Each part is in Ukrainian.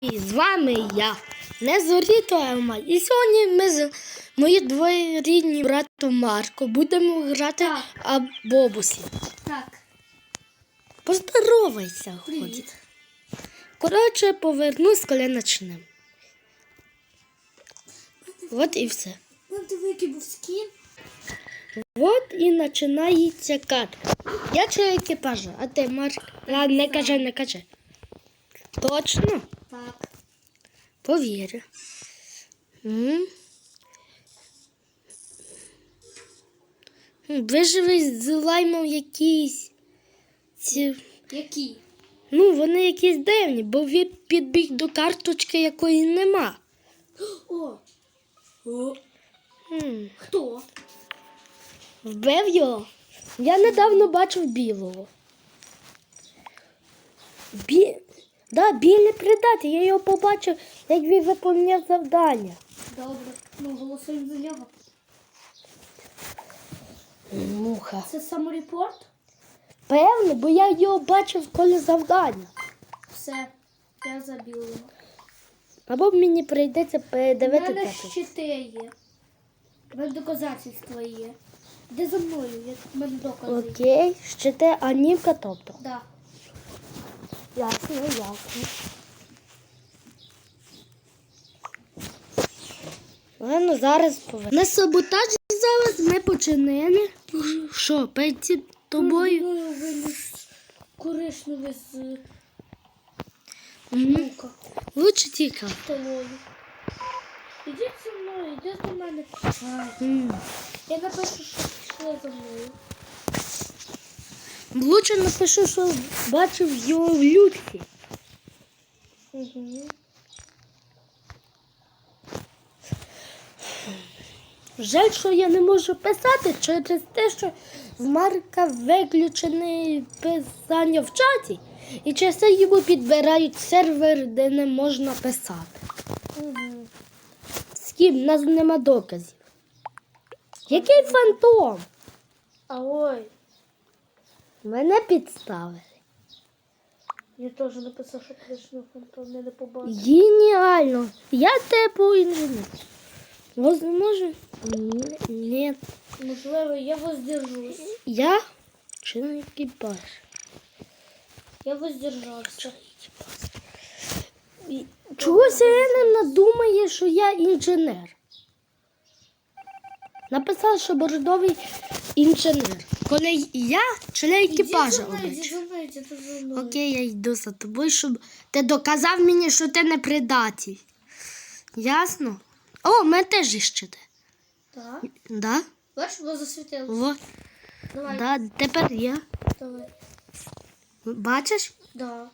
І з вами я, Незоріто Ема. І сьогодні ми з мої двоюрідні братом Марко будемо грати Так. бобусі. Так, Поздоровайся, привіт. Коротше, повернусь, коли почнемо. От і все. Ну. От і починається катка. Я член екіпажу, а ти Марк. Не кажи, не кажи. Точно? Так. М, Виживий з лаймом якийсь. Ці... Який? Ну, вони якісь дивні, бо він підбіг до карточки, якої нема. О! О! М, Хто? Вбив його. Я недавно бачив білого. Бі... Да, білий придатний, я його побачив, як він виконував завдання. Добре. Ну, голосуємо за нього. Муха. Це саморепорт? Певно, бо я його бачив коли завдання. Все. Я його. Або мені прийдеться У мене щити є. У мене доказательства є. Де за мною? У мене докази. Окей, щите анівка, тобто. Да. Ясно, ясно. Ладно, зараз поверну. На саботажі зараз ми починили. Що, перед тобою? Мною виліз з Мгм. лука. Лучше тільки. Ідіть зі мною, йди до мене. Я напишу, що пішли за мною. Лучше напишу, що бачив його в. Угу. Жаль, що я не можу писати через те, що в Марка виключене писання в чаті, і через це йому підбирають сервер, де не можна писати. З ким? Нас нема доказів. Який фантом? А ой, Мене підставили. я теж написав, що фантом я не побачив. Геніально. Я типу інженер. Возможно, ні, ні. Можливо, я воздержусь. Я чи не екіпаж? Я воздержався. І Чогось Ірина надумає, що я інженер. Написав, що бородовий інженер. Коли я член екіпажа. Окей, я йду за тобою, щоб ти доказав мені, що ти не предатель. Ясно? О, мене теж щити. Так. Да? Бачиш, воно засвітило. Во. Давай, Да, тепер я. давай. Бачиш? Да.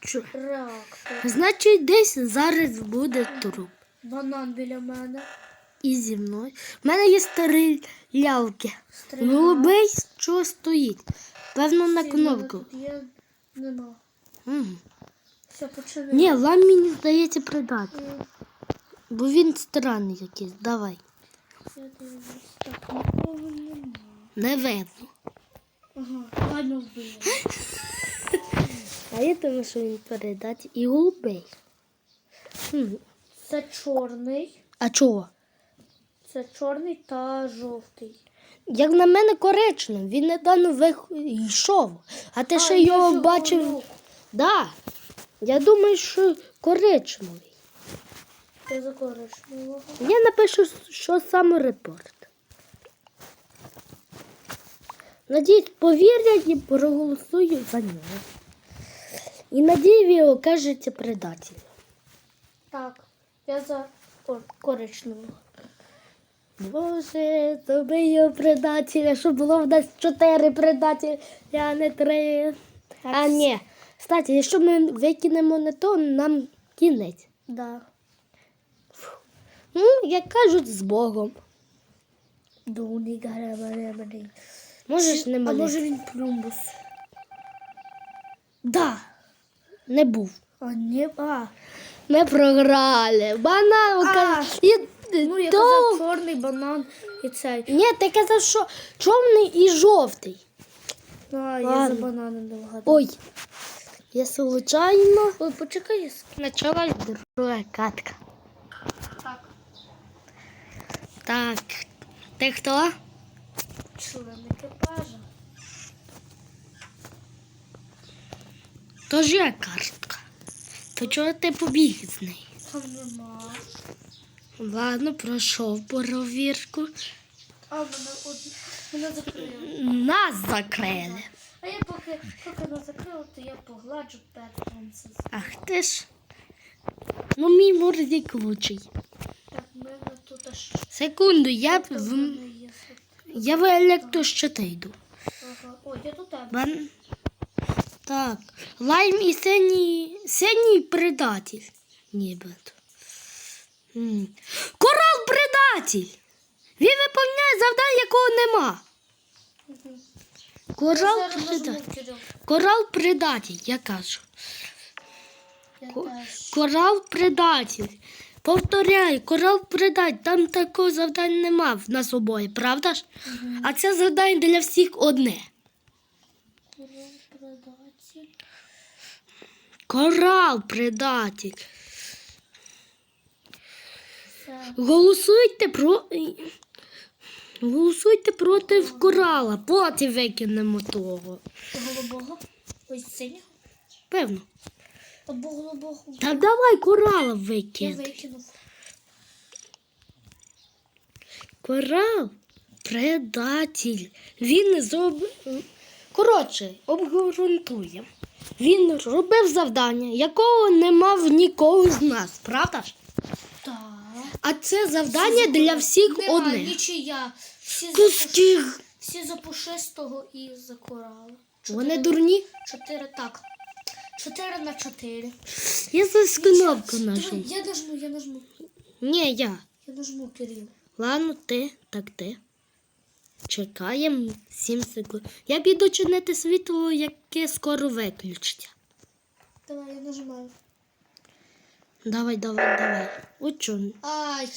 Чу- Реактор. Значить, десь зараз буде труп. Банан біля мене. І зі мною. У мене є старі лялки. Голубий що стоїть? Певно, на кнопку. Мгм. Все. Ні, вам мені здається придати. Бо він странний якийсь. Давай. Не видно. Ага, ладно вбили. А я думаю, що він передати і голубий. Це чорний. А чого? Це чорний та жовтий. Як на мене коричневий, він недавно вийшов. А ти ще я його бачив. говорю. Да. Я думаю, що коричневий. Я за коричневого. Я напишу, що саме репорт. Надіюсь, повірять і проголосують за нього. І надію, ви окажете предателем. Так, я за коричневого. Боже, його предателя, щоб було в нас чотири предателя, а не три. А ні. Кстати, якщо ми викинемо не то, нам кінець. Да. Ну, як кажуть, з Богом. Дуні. Можеш не А молити. може він плюмбус? Да. Не був. А не, а. Ми програли. Банан. А, І, Ну, я казав чорний банан і цей. Ні, ти казав, що чорний і жовтий. А, я Ладно. за бананом не вгадав. Ой. Я случайно Ой, почекай, я ск- почалась друга катка. так. Так, ти хто? Член екіпажа. Тож я картка. То чого ти побіг з неї? Там нема. Ладно, пройшов перевірку. А мене од... мене закрили. Нас закрили. А я поки, поки не закрила, то я погладжу пет. Ах ти ж. Ну, мій мордик лучий. Так, мене тут аж Секунду, я, в в, є. я в електрощити йду. Ага. Ой, я тут тебе. Бан... Так, лайм і синій, синій предатель. Нібито. Корал предатель! Він виповняє завдання, якого нема. Корал предатель. Корал предатель, я кажу. Корал предатель. Повторяю, корал предатель. Там такого завдання нема в нас обоє, правда ж? А це завдання для всіх одне. Кирил продаватель. Корал предатель. Голосуйте про. Голосуйте проти корала, потім викинемо того. Голубого. Ось синього. Певно. Або голубого. Та давай корала Я викинув. Корал предатель. Він не зроб... Коротше, обґрунтуємо. Він робив завдання, якого не мав нікого з нас, правда ж? А це завдання для всіх Нема, одне. нічия. Всі за, Всі за пушистого і за корала. Вони дурні. Чотири, так. Чотири на чотири. Я за кнопку нажив. Я нажму, я нажму. Ні, я. Я нажму, Кирил. Ладно, ти, так ти. Чекаємо 7 секунд. Я піду чинити світло, яке скоро виключиться. Давай, я нажимаю. Давай, давай, давай. От що. Ай,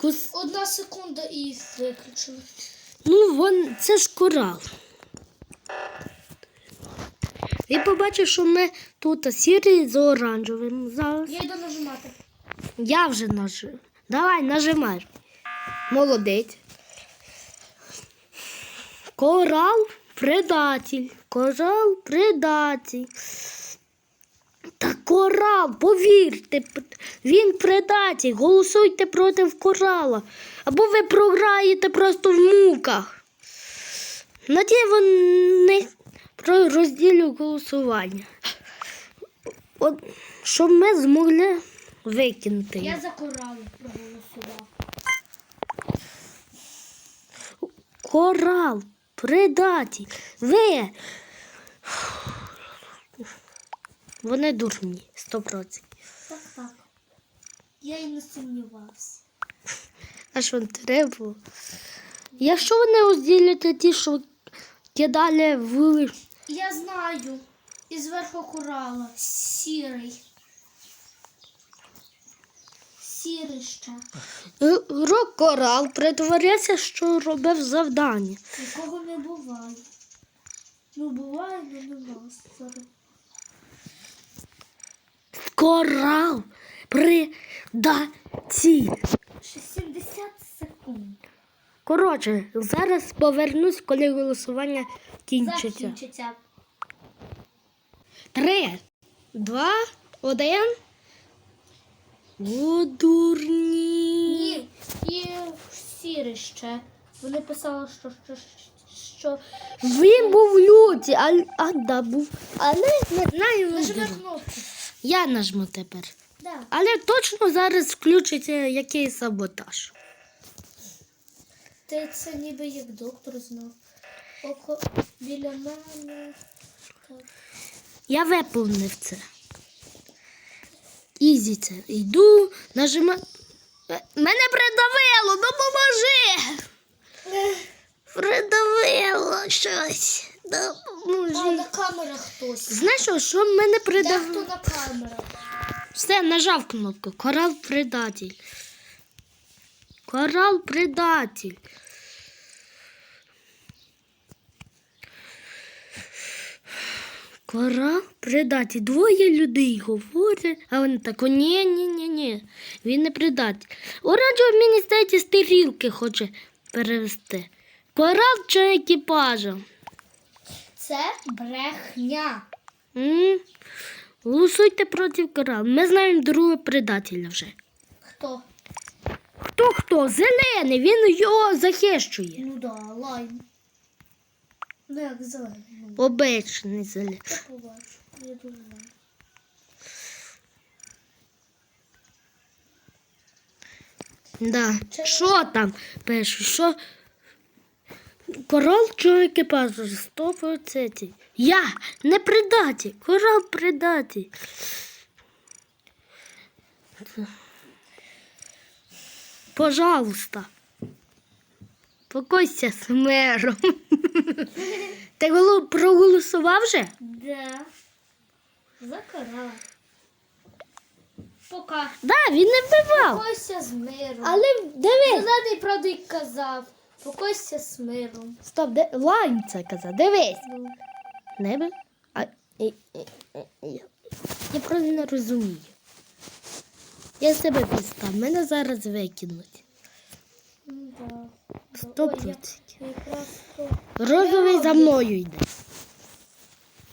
Кус... одна секунда і виключили. Ну, вон, це ж корал. І побачив, що ми тут сірий з оранжевим. Зараз. Я йду нажимати. Я вже нажив. Давай, нажимай. Молодець. Корал предатель. Корал предатель. Та корал, повірте, він предатель. Голосуйте проти корала. Або ви програєте просто в муках. Надію, вони про розділю голосування. От, щоб ми змогли викинути. Я за корали проголосував. Корал, предатель. Ви. Вони дурні, 100%. Так, так. Я і не сумнівався. А що не треба? Якщо вони розділяться ті, що кидали в Я знаю. І зверху корала. Сірий. Сірий ще. рок корал, притворився, що робив завдання. Якого не буває. Ну, буває, але не нас. Корал. Ще 70 секунд. Коротше, зараз повернусь, коли голосування кінчиться. Закінчиться. Три, два, один. О, дурні. Ні, і сірий ще. Вони писали, що, що, що Він був люті, а, а да, був. Але не знаю. нажми кнопку. Я нажму тепер. Да. Але точно зараз включиться якийсь саботаж. Ти це ніби як доктор знав. Око біля мене. Так. Я виповнив це. Ізі це. Йду, нажимаю. Мене придавило, допоможи! Придавило щось. А Допоможи. на камерах хтось. Знаєш, що, мене Де придавило? хто на камерах? Все, нажав кнопку. Корал предатель. Корал предатель. Корал придатний. Двоє людей говорять, а вони так, ні, ні, ні, ні. Він не придатний. Оранжевий, мені здається, з тарілки хоче перевести. Корал чи екіпажа? Це брехня. М? Голосуйте проти корал. Ми знаємо другого предателя вже. Хто? Хто хто? Зелений, він його захищує. Ну да, лайм. Ну як зелений. Обичний зелений. я побачу. Я дуже знаю. Да. Що там пишуть? Що? Корал чи екіпаж? Сто процентів. Я не придаті. Корал придаті. Пожалуйста. Покойся з мером. Ти проголосував вже? Да. За корал. Пока. Да, він не вбивав. Покойся з миром. Але дивись. Зелений, правда, й казав. Покойся з миром. Стоп, де лайн це казав. Дивись. Ну, Небе? А, і. Я просто не розумію. Я себе підстав, мене зараз викинуть. ну да. Сто процентів. Розовий за мною йде.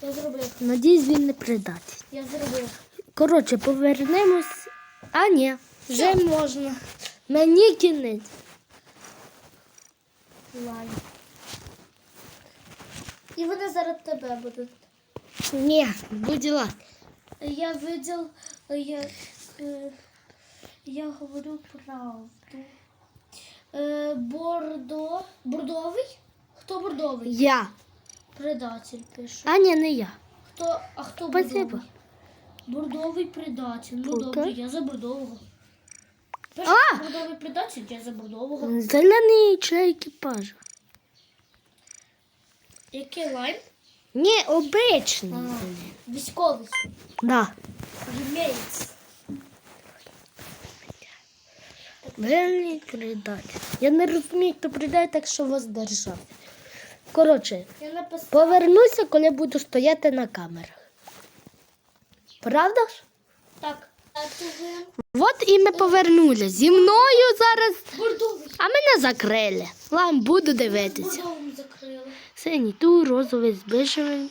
Я зробив. Надіюсь, він не придатний. Я зробив. Коротше, повернемось. А ні, вже можна. Мені кінець. Лайм. І вони зараз тебе будуть. Ні, будь ласка. Я видел, я, е, я говорю правду. Е, Бордо. Бордовий? Хто бордовий? Я. Предатель пише. А ні, не я. Хто, а хто Спасибо. бордовий? Бордовий предатель. Ну добре, я за бордового. А! бордовий предатель, я за бордового. Зелений чи екіпаж. Який лайм? Ні, обичний. А. зелений. Військовий. Да. Ємеєць. Вельний предатель. Я не розумію, хто придає, так що вас держав. Коротше, Я повернуся, коли буду стояти на камерах. Правда ж? Так. От і ми повернулися. Зі мною зараз. А мене закрили. Вам буду дивитися. Синій ту, розовий з бежевим.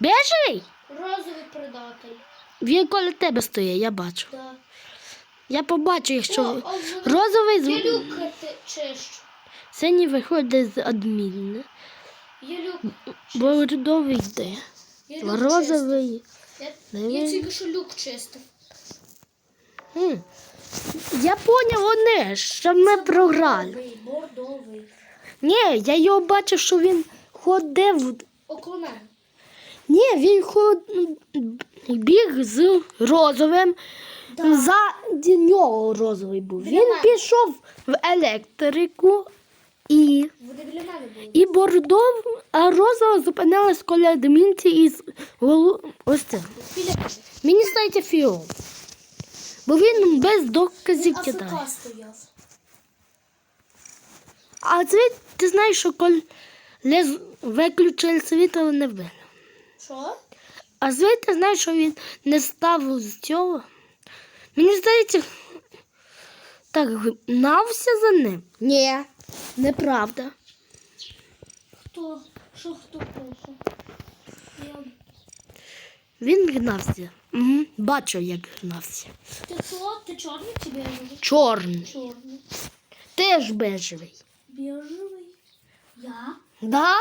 Бежевий? Розовий предатель. Він коло тебе стоїть, я бачу. Да. Я побачу, якщо вже- розовий з люк ти- чищу. синій виходить з адміна. Я люк. Бордовий йде. Розовий. Я, я тільки що люк чистив. Я поняв одне, що ми програли. Бордовий. Ні, я його бачив, що він ходив. Мене. Ні, він ход... біг з розовим. За нього розовий був. Він пішов в електрику і, і бордов, а розова зупинилась коли адмінці із голу... ось це. Мені здається фіол. Бо він без доказів кидає. А це ти знаєш, що коли виключили світло, не вбили. Що? А звідти знаєш, що він не став з цього. Мені здається, так гнався за ним. Ні, неправда. Хто? Що хто пише? Я... Він гнався. Угу. Бачу, як гнався. Ти хто? Ти чорний чи біжевий? Чорний. Чорний. Теж бежевий. Біжевий? Я? Да?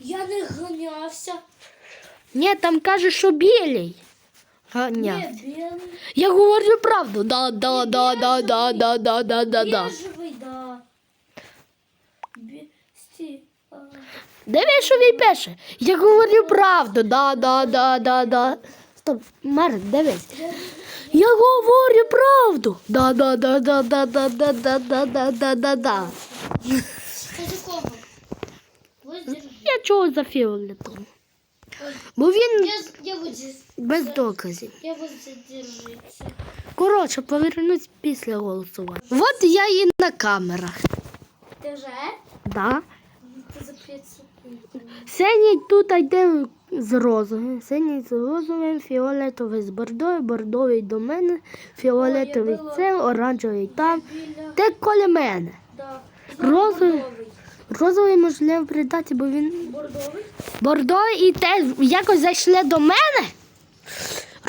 Я не ганявся. Ні, там каже, що білий. Ганяв. Не, білий. Я говорю правду. Да, да, да, да, да, да, да, да, да, да. Біжевий, да. Бі... Сті. А... Дивись, що він пише. Я говорю правду. Да, да, да, да, да. Стоп, Марк, дивись. Я говорю правду. Да, да, да, да, да, да, да, да, да, да, да, да, да. Я чого за фіолетом? Бо він Я, я вот без доказів. Я. Коротше, повернусь після голосування. От я і на камерах. Ти вже? Да. Ти за 5 секунд. Синій тут йде з розовим, синій з розовим, фіолетовий з бордовим, бордовий до мене, фіолетовий це, оранжевий там. Ти коло мене. Розовий. Розовий можливо придати, бо він Бордовий? бордовий і теж якось зайшли до мене.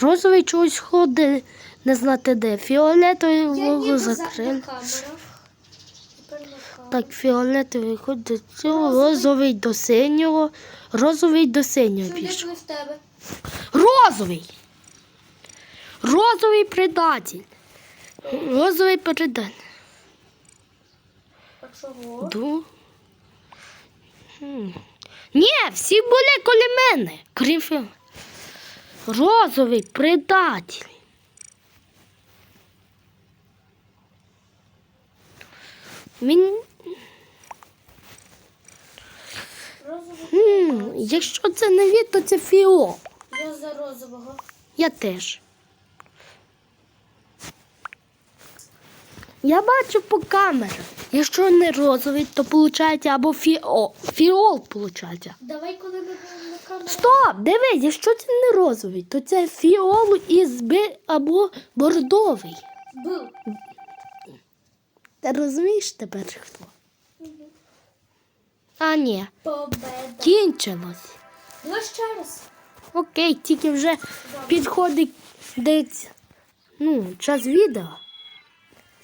Розовий чогось ходить, не знати де. Фіолетовий за- закрили. на камерах. Тепер на камерах. Так, фіолетовий ходить до цього, розовий до синього, розовий до синього пішов. Розовий. Розовий предатель. Розовий предатель. А чого? Ду. Ні, всі були коло мене, крім філ. Розовий предатель. Він, Розовий. якщо це не він, то це фіол. Я за розового. Я теж. Я бачу по камерах. Якщо не розовий, то виходить або фіол. Фіол виходить. Давай, коли ми на камерах. Стоп! Дивись, якщо це не розовий, то це фіол із би або бордовий. Був. Ти розумієш тепер хто? А ні, Победа. кінчилось. Давай ще раз. Окей, тільки вже підходить десь ну, час відео.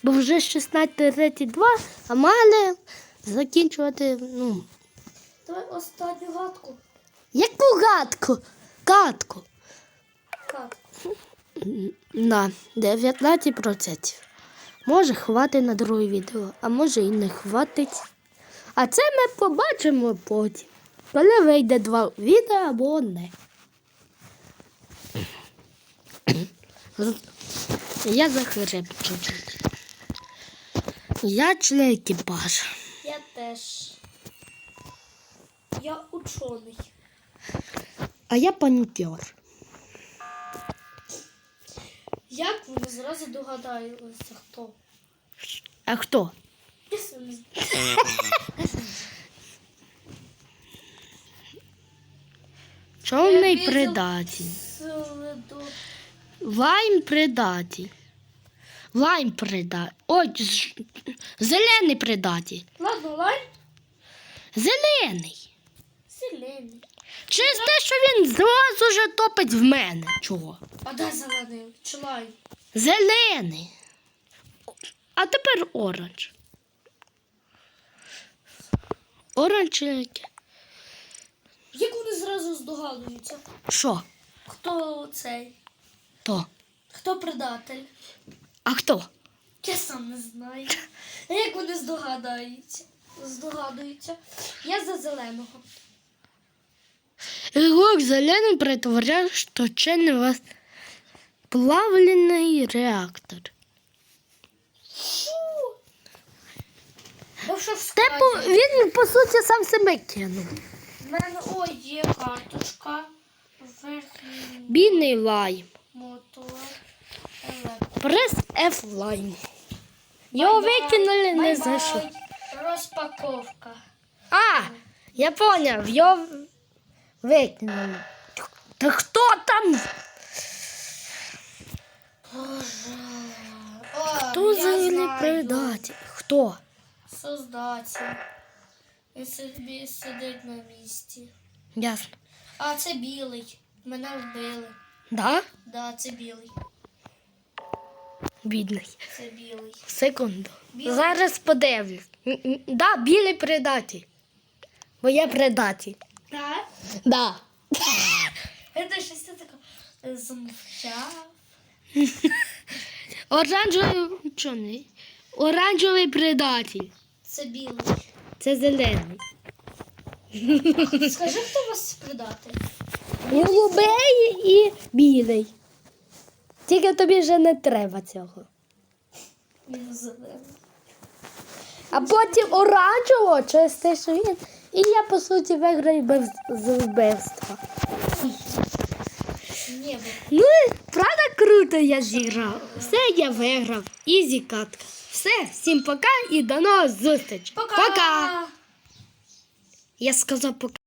Бо вже 16.32, а мали закінчувати, ну, Давай останню гадку. яку гадку? Гадку. Гадку. На 19%. Може, хватить на друге відео, а може і не хватить. А це ми побачимо потім, коли вийде два відео або одне. Я захрип чуть-чуть. Я член екіпажу. Я теж. Я учений. А я панікер. Як вони зразу догадалися, хто? А хто? Я сам не знаю. Чорний бачив- предатель. Лайм предатель. Лайм предатель. Ой, зелений предатель. Ладно, лайн. Зелений. Зелений. Через те, що він зразу же топить в мене. Чого? А де зелений? Чи лайн? Зелений. А тепер оранж. Оранж яке? Як вони зразу здогадуються? Що? Хто цей? То. Хто предатель? А хто? Я сам не знаю. А як вони здогадаються? Здогадуються. Я за зеленого. Ігрок зелений перетворяє, що чинний вас плавлений реактор. Бо що в Типу, складі? він, по суті, сам себе кинув. В мене ой, є карточка. Верхній Бідний лайм. мотор. електро. Прес F лайм. Його Бай-бай, викинули не бай-бай. за що. Розпаковка. А, я поняв, його викинули. Та хто там? О, Хто я взагалі знаю. предатель? Хто? Создатель. Він собі сидить на місці. Ясно. А це білий. Мене вбили. Да? Да, це білий. Бідний. Це білий. Секунду. Білий. Зараз подивлюсь. М, м, Да, білий предатель. Бо я предатель. Так? Да. Це щось таке е, замовчав. Оранжевий чорний. Оранжевий предатель. Це білий. Це зелений. Скажи, хто вас предатель? Голубий і білий. Тільки тобі вже не треба цього. А потім оранжево через те, що він. І я, по суті, виграю без з вбивства. Ну, правда, круто я зіграв. Все я виграв. Ізі катка. Все, всім пока і до нових зустріч. Пока! Пока. Я сказав пока.